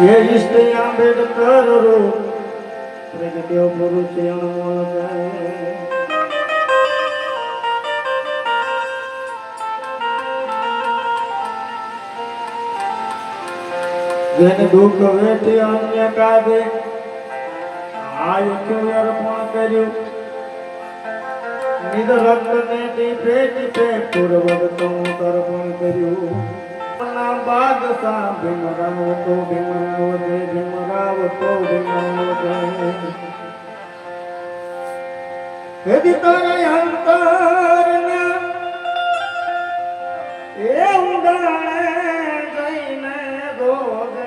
હે ઈષ્ટ આંબેડકર રૂપ પ્રગટ્યો પુરુષ અણમોલ ગાય. જેને દુઃખ વેઠી અન્ય કાજે આયુષ્ય અર્પણ કર્યું. નિધ રક્ત ને ટીપે ટીપે પૂર્વજ તો તર્પણ કર્યું. બાદશાહ ભીમરાવ તો ભીમરાવ જય ભીમરાવ તો એ ઊંડાણે જઈને ગોગે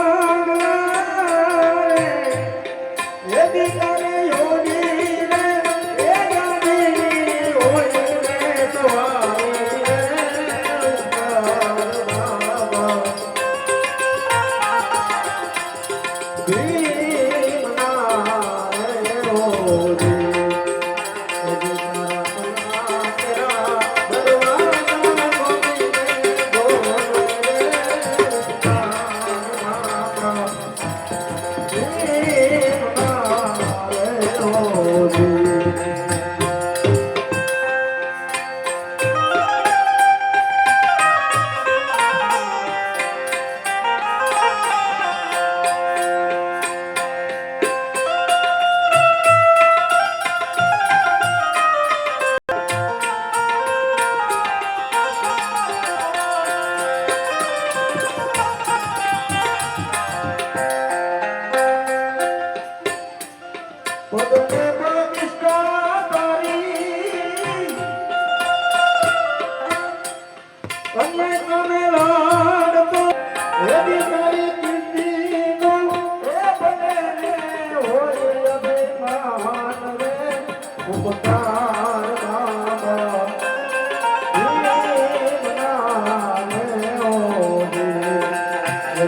Yeah.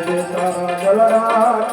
જલરા